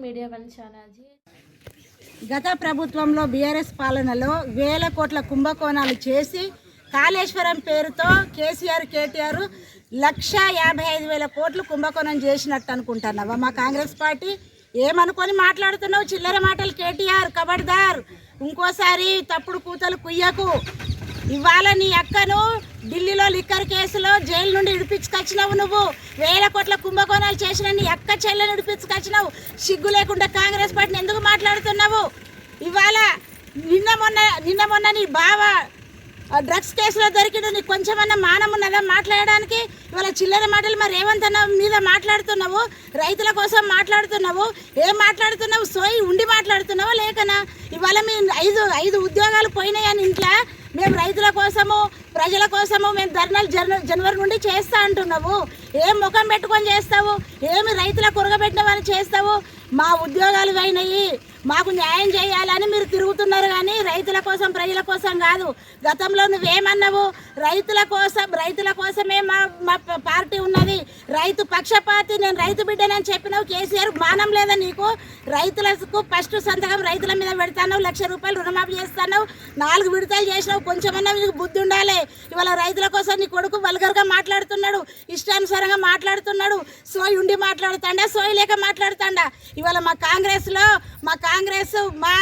Media one గత ప్రభుత్వంలో BRS పాలనలో వేల కోట్ల కుంభకోణాలు చేసి కాళేశ్వరం పేరుతో కేసీఆర్ కేటీఆర్ లక్ష యాభై ఐదు వేల కోట్లు కుంభకోణం చేసినట్టు అనుకుంటున్నావా? మా కాంగ్రెస్ పార్టీ ఏమనుకొని మాట్లాడుతున్నావు? చిల్లర మాటలు కేటీఆర్ కబడ్దార్. ఇంకోసారి తప్పుడు కూతలు కుయ్యకు. ఇవాళ నీ అక్కను ఢిల్లీలో లిక్కర్ కేసులో జైలు నుండి ఇడిపించుకొచ్చినావు నువ్వు. వేల కోట్ల కుంభకోణాలు చేసిన నీ అక్క చెల్లెని ఇడిపించుకొచ్చినావు సిగ్గు లేకుండా కాంగ్రెస్ పార్టీని ఎందుకు మాట్లాడుతున్నావు? ఇవాళ నిన్న మొన్న నిన్న మొన్న నీ బావ డ్రగ్స్ కేసులో దొరికిన నీకు కొంచెమన్నా మానం ఉన్నదా? మాట్లాడడానికి ఇవాళ చిల్లర మాటలు మరి రేవంత్ మీద మాట్లాడుతున్నావు రైతుల కోసం మాట్లాడుతున్నావు ఏం మాట్లాడుతున్నావు? సోయి ఉండి మాట్లాడుతున్నావు లేకనా? ఇవాళ మీ ఐదు ఐదు ఉద్యోగాలు పోయినాయని ఇంట్లో మేము రైతుల కోసము ప్రజల కోసము మేము ధర్నాలు జన జనవరి నుండి చేస్తా అంటున్నావు. ఏం ముఖం పెట్టుకొని చేస్తావు? ఏమి రైతుల కురగబెట్టినవని చేస్తావు? మా ఉద్యోగాలు పోయినాయి. మాకు న్యాయం చేయాలని మీరు తిరుగుతున్నారు కానీ రైతుల కోసం ప్రజల కోసం కాదు. గతంలో నువ్వేమన్నావు? రైతుల కోసం రైతుల కోసమే మా మా పార్టీ ఉన్నది. రైతు పక్షపాతి నేను రైతు బిడ్డనని చెప్పినావు. కేసీఆర్ మానం లేదా నీకు? రైతులకు ఫస్ట్ సంతకం రైతుల మీద పెడతాను లక్ష రూపాయలు రుణమాఫీ చేస్తాను నాలుగు విడతలు చేసినావు. కొంచెమన్నా నీకు బుద్ధి ఉండాలి. ఇవాళ రైతుల కోసం నీ కొడుకు వల్గర్గా మాట్లాడుతున్నాడు. ఇష్టానుసారంగా మాట్లాడుతున్నాడు. సోయి ఉండి మాట్లాడుతాడా సోయి లేక మాట్లాడుతాడా. ఇవాళ మా కాంగ్రెస్లో మా కాంగ్రెస్ మా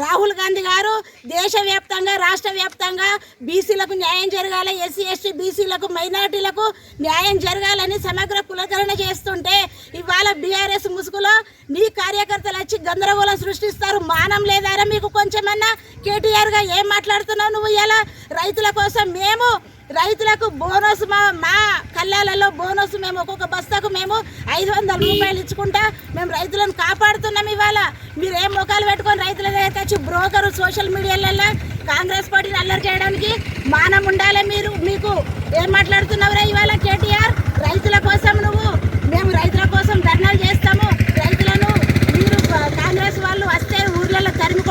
రాహుల్ గాంధీ గారు దేశవ్యాప్తంగా రాష్ట్ర వ్యాప్తంగా బీసీలకు న్యాయం జరగాలి ఎస్సీ ఎస్టీ బీసీలకు మైనార్టీలకు న్యాయం జరగాలని సమగ్ర కులకరణ చేస్తుంటే ఇవాళ బీఆర్ఎస్ ముసుగులో మీ కార్యకర్తలు వచ్చి గందరగోళం సృష్టిస్తారు. మానం లేదారా మీకు కొంచెమన్నా? కేటీఆర్గా ఏం మాట్లాడుతున్నావు నువ్వు ఇలా రైతుల కోసం మేము రైతులకు బోనస్ మా మా బోనస్ మేము ఒక్కొక్క బస్తాకు మేము ఐదు వందల రూపాయలు ఇచ్చుకుంటా మేము రైతులను కాపాడుతున్నాం ఇవాళ. మీరు ఏం ముఖాలు పెట్టుకొని రైతుల దగ్గర తెచ్చి బ్రోకరు సోషల్ మీడియాలలో కాంగ్రెస్ పార్టీని అల్లరి చేయడానికి మానం ఉండాలి మీరు మీకు. ఏం మాట్లాడుతున్నావురా ఇవాళ కేటీఆర్? రైతుల కోసం నువ్వు మేము రైతుల కోసం ధర్నా చేస్తాము రైతులను మీరు కాంగ్రెస్ వాళ్ళు వస్తే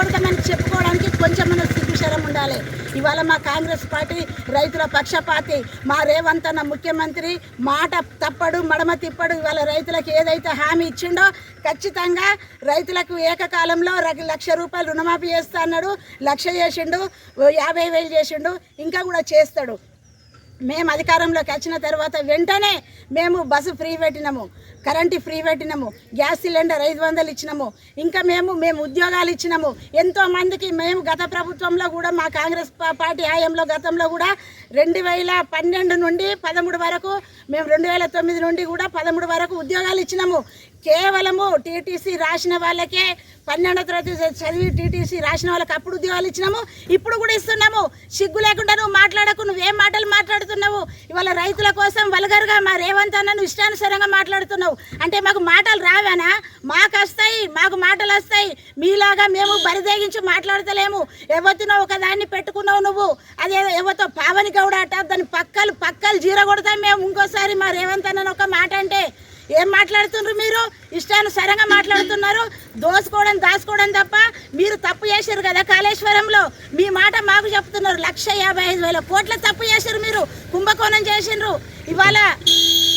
ఊర్లలో చెప్పుకోవడానికి కొంచెం మన సిగ్గుశరం ఉండాలి. ఇవాళ మా కాంగ్రెస్ పార్టీ రైతుల పక్షపాతి. మా రేవంత్ అన్న ముఖ్యమంత్రి మాట తప్పడు మడమ తిప్పడు. ఇవాళ రైతులకు ఏదైతే హామీ ఇచ్చిండో ఖచ్చితంగా రైతులకు ఏకకాలంలో లక్ష రూపాయలు రుణమాఫీ చేస్తా అన్నాడు. లక్ష చేసిండు యాభై వేలు చేసిండు ఇంకా కూడా చేస్తాడు. మేము అధికారంలోకి వచ్చిన తర్వాత వెంటనే మేము బస్సు ఫ్రీ పెట్టినాము కరెంటు ఫ్రీ పెట్టినాము గ్యాస్ సిలిండర్ ఐదు వందలు ఇచ్చినాము. ఇంకా మేము మేము ఉద్యోగాలు ఇచ్చినాము. ఎంతో మందికి మేము గత ప్రభుత్వంలో కూడా మా కాంగ్రెస్ పార్టీ హయాంలో గతంలో కూడా రెండు వేల పన్నెండు నుండి పదమూడు వరకు మేము రెండు వేల తొమ్మిది నుండి కూడా పదమూడు వరకు ఉద్యోగాలు ఇచ్చినాము. కేవలము టీటీసీ రాసిన వాళ్ళకే పన్నెండో తరగతి చదివి టీటీసీ రాసిన వాళ్ళకి అప్పుడు ఉద్యోగాలు ఇచ్చినాము ఇప్పుడు కూడా ఇస్తున్నాము. సిగ్గు లేకుండా నువ్వు మాట్లాడకు నువ్వేం మాటలు మాట్లాడుతున్నావు? ఇవాళ రైతుల కోసం వల్గర్గా మా రేవంత్ అన్న నువ్వు ఇష్టానుసారంగా మాట్లాడుతున్నావు. అంటే మాకు మాటలు రావానా? మాకు వస్తాయి మాకు మాటలు వస్తాయి. మీలాగా మేము బరిదేగించి మాట్లాడతలేము. ఎవరినో ఒక దాన్ని పెట్టుకున్నావు నువ్వు. అదే ఎవరితో పావని గౌడ అట దాని పక్కలు పక్కలు జీర మేము ఇంకోసారి మా రేవంత్ అన్న ఒక మాట అంటే. ఏం మాట్లాడుతున్నారు మీరు? ఇష్టానుసారంగా మాట్లాడుతున్నారు. దోసుకోవడం దాచుకోవడం తప్ప మీరు తప్పు చేశారు కదా కాళేశ్వరంలో. మీ మాట మాకు చెప్తున్నారు. లక్ష యాభై ఐదు వేల కోట్ల తప్పు చేశారు మీరు. కుంభకోణం చేసిండ్రు. ఇవాళ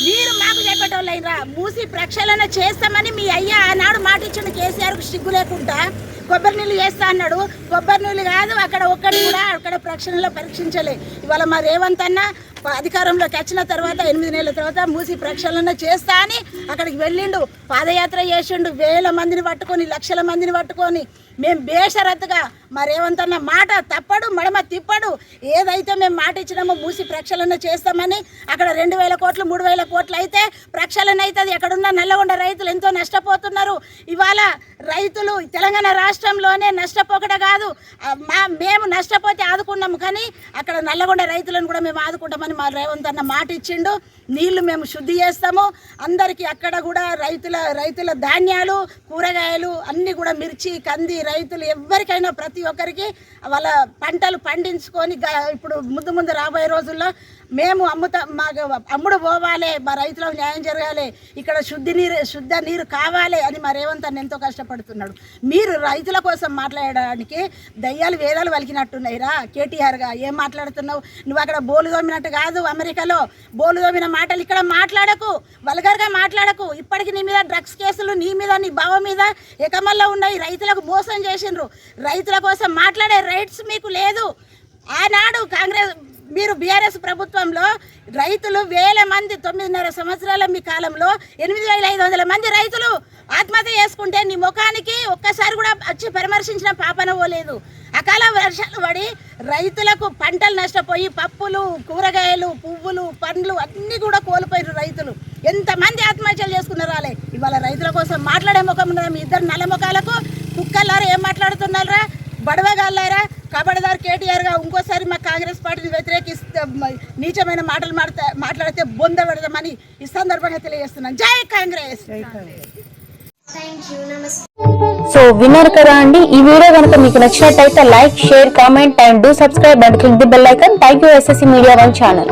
మీరు మాకు చెప్పేటోళ్ళైనా మూసి ప్రక్షాళన చేస్తామని మీ అయ్యా ఆనాడు మాట ఇచ్చిన కేసీఆర్కు సిగ్గు లేకుండా. కొబ్బరి నీళ్ళు చేస్తా అన్నాడు. కొబ్బరి నీళ్ళు కాదు అక్కడ ఒక్కటి కూడా అక్కడ ప్రక్షాళనలో పరీక్షించలే. ఇవాళ మా రేవంత్ అధికారంలోకి వచ్చిన తర్వాత ఎనిమిది నెలల తర్వాత మూసి ప్రక్షాళన చేస్తా అని అక్కడికి వెళ్ళిండు. పాదయాత్ర చేసిండు. వేల మందిని పట్టుకొని లక్షల మందిని పట్టుకొని. మేము బేషరత్తుగా మా మాట తప్పడు మడమ తిప్పడు. ఏదైతే మేము మాట ఇచ్చినామో మూసి ప్రక్షాళన చేస్తామని అక్కడ రెండు వేల కోట్లు మూడు వేల కోట్లు అయితే ప్రక్షాళన అవుతుంది. ఎక్కడున్న నల్లగొండ రైతులు ఎంతో నష్టపోతున్నారు. ఇవాళ రైతులు తెలంగాణ రాష్ట్రంలోనే నష్టపోకట కాదు. మా మేము నష్టపోతే ఆదుకున్నాము కానీ అక్కడ నల్లగొండ రైతులను కూడా మేము ఆదుకుంటామని మా రేవంత్ అన్న మాట ఇచ్చిండు. నీళ్ళు మేము శుద్ధి చేస్తాము. అందరికీ అక్కడ కూడా రైతుల రైతుల ధాన్యాలు కూరగాయలు అన్నీ కూడా మిర్చి కంది రైతులు ఎవరికైనా ప్రతి ప్రతి ఒక్కరికి వాళ్ళ పంటలు పండించుకొని గ- ఇప్పుడు ముందు ముందు రాబోయే రోజుల్లో మేము అమ్ముతా మాకు అమ్ముడు పోవాలి మా రైతులకు న్యాయం జరగాలి ఇక్కడ శుద్ధి నీరు శుద్ధ నీరు కావాలి అని మా రేవంత్ అన్న ఎంతో కష్టపడుతున్నాడు. మీరు రైతుల కోసం మాట్లాడడానికి దయ్యాలు వేదాలు వలికినట్టున్నాయిరా కేటీఆర్గా ఏం మాట్లాడుతున్నావు? నువ్వు అక్కడ బోలు దోమినట్టు కాదు అమెరికాలో. బోలు దోమిన మాటలు ఇక్కడ మాట్లాడకు. వల్గర్గా మాట్లాడకు. ఇప్పటికి నీ మీద డ్రగ్స్ కేసులు నీ మీద నీ బావ మీద ఎకమల్లో ఉన్నాయి. రైతులకు మోసం చేసిండ్రు. రైతుల కోసం మాట్లాడే రైట్స్ మీకు లేదు. ఆనాడు కాంగ్రెస్ మీరు బీఆర్ఎస్ ప్రభుత్వంలో రైతులు వేల మంది తొమ్మిదిన్నర సంవత్సరాల మీ కాలంలో ఎనిమిది వేల ఐదు వందల మంది రైతులు ఆత్మహత్య చేసుకుంటే నీ ముఖానికి ఒక్కసారి కూడా వచ్చి పరామర్శించిన పాపన పోలేదు. అకాల వర్షాలు పడి రైతులకు పంటలు నష్టపోయి పప్పులు కూరగాయలు పువ్వులు పండ్లు అన్నీ కూడా కోల్పోయారు రైతులు. ఎంతమంది ఆత్మహత్యలు చేసుకున్నారు రాలే ఇవాళ రైతుల కోసం మాట్లాడే ముఖం ఉన్నదా మీ ఇద్దరు నల్ల ముఖాలకు? కుక్కలారా ఏం మాట్లాడుతున్నారా? బడవగాళ్ళారా కబడదారు కేటీఆర్గా ఇంకోసారి మా కాంగ్రెస్ పార్టీని వ్యతిరేకిస్తే నీచమైన మాటలు మాడతా మాట్లాడితే బొంద పెడదామని ఈ సందర్భంగా తెలియజేస్తున్నాను. జై కాంగ్రెస్! సో విన్నారు కదా అండి ఈ వీడియో కనుక మీకు నచ్చినట్టయితే like share comment and do subscribe and click the bell icon. Thank you SSC media one channel.